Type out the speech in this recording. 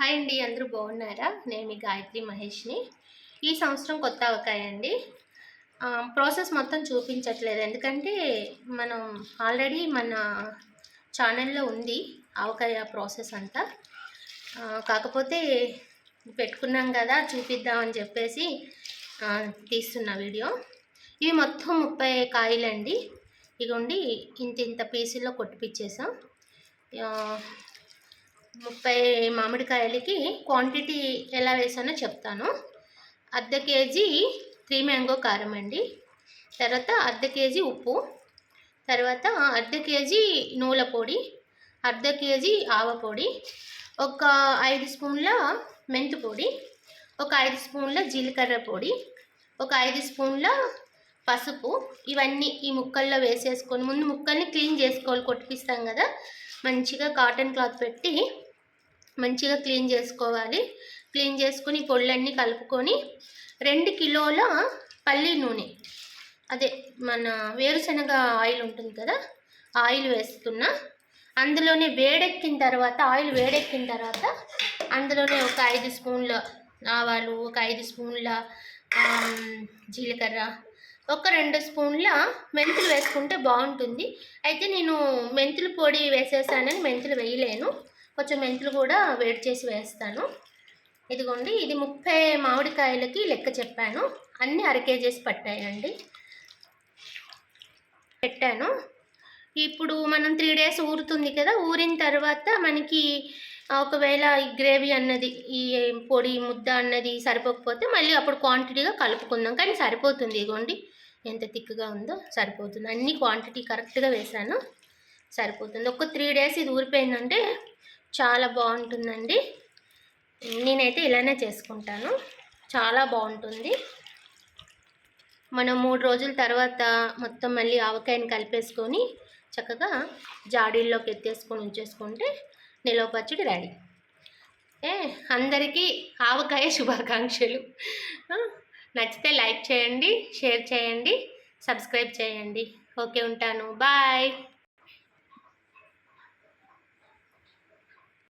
Hi అండి అందరూ బాగున్నారా? నేను మీ గాయత్రి మహేష్ని. ఈ సంవత్సరం కొత్త ఆవకాయ అండి. ప్రాసెస్ మొత్తం చూపించట్లేదు. ఎందుకంటే మనం ఆల్రెడీ మన ఛానల్లో ఉంది ఆవకాయ ప్రాసెస్ అంతా. కాకపోతే పెట్టుకున్నాం కదా చూపిద్దామని చెప్పేసి తీస్తున్న వీడియో. ఇవి మొత్తం ముప్పై కాయలండి. ఇగోండి ఇంత ఇంత పీసుల్లో కొట్టిపిచ్చేసాం. ముప్పై మామిడికాయలకి క్వాంటిటీ ఎలా వేసానో చెప్తాను. అర్ధ కేజీ త్రీ మ్యాంగో కారం అండి. తర్వాత అర్ధ కేజీ ఉప్పు. తర్వాత అర్ధ కేజీ నూల పొడి. అర్ధ కేజీ ఆవ పొడి. ఒక ఐదు స్పూన్ల మెంతు పొడి. ఒక ఐదు స్పూన్ల జీలకర్ర పొడి. ఒక ఐదు స్పూన్ల పసుపు. ఇవన్నీ ఈ ముక్కల్లో వేసేసుకొని ముందు ముక్కల్ని క్లీన్ చేసుకోవాలి. కొట్టిపిస్తాం కదా. మంచిగా కాటన్ క్లాత్ పెట్టి మంచిగా క్లీన్ చేసుకోవాలి. క్లీన్ చేసుకుని పొళ్ళన్నీ కలుపుకొని రెండు కిలోల పల్లి నూనె. అదే మన వేరుశనగ ఆయిల్ ఉంటుంది కదా ఆయిల్ వేస్తున్నా. అందులోనే వేడెక్కిన తర్వాత ఆయిల్ వేడెక్కిన తర్వాత అందులోనే ఒక ఐదు స్పూన్ల ఆవాలు ఒక ఐదు స్పూన్ల జీలకర్ర ఒక రెండు స్పూన్ల మెంతులు వేసుకుంటే బాగుంటుంది. అయితే నేను మెంతులు పొడి వేసేసానని మెంతులు వేయలేను. కొంచెం మెంతులు కూడా వేడి చేసి వేస్తాను. ఇదిగోండి ఇది ముప్పై మామిడికాయలకి లెక్క చెప్పాను. అన్నీ అర కేజీస్ పట్టాయండి. పెట్టాను. ఇప్పుడు మనం త్రీ డేస్ ఊరుతుంది కదా ఊరిన తర్వాత మనకి ఒకవేళ ఈ గ్రేవీ అన్నది ఈ పొడి ముద్ద అన్నది సరిపోకపోతే మళ్ళీ అప్పుడు క్వాంటిటీగా కలుపుకుందాం. కానీ సరిపోతుంది ఇగోండి ఎంత థిక్గా ఉందో సరిపోతుంది. అన్ని క్వాంటిటీ కరెక్ట్గా వేసాను సరిపోతుంది. ఒక త్రీ డేస్ ఇది ఊరిపోయిందంటే చాలా బాగుంటుందండి. నేనైతే ఇలానే చేసుకుంటాను. చాలా బాగుంటుంది. మనం మూడు రోజుల తర్వాత మొత్తం మళ్ళీ ఆవకాయని కలిపేసుకొని చక్కగా జాడీల్లోకి ఎత్తేసుకొని ఉంచేసుకుంటే నిలవ పచ్చడి రెడీ. ఏ అందరికీ ఆవకాయ శుభాకాంక్షలు. నచ్చితే లైక్ చేయండి షేర్ చేయండి సబ్స్క్రైబ్ చేయండి. ఓకే ఉంటాను. బాయ్.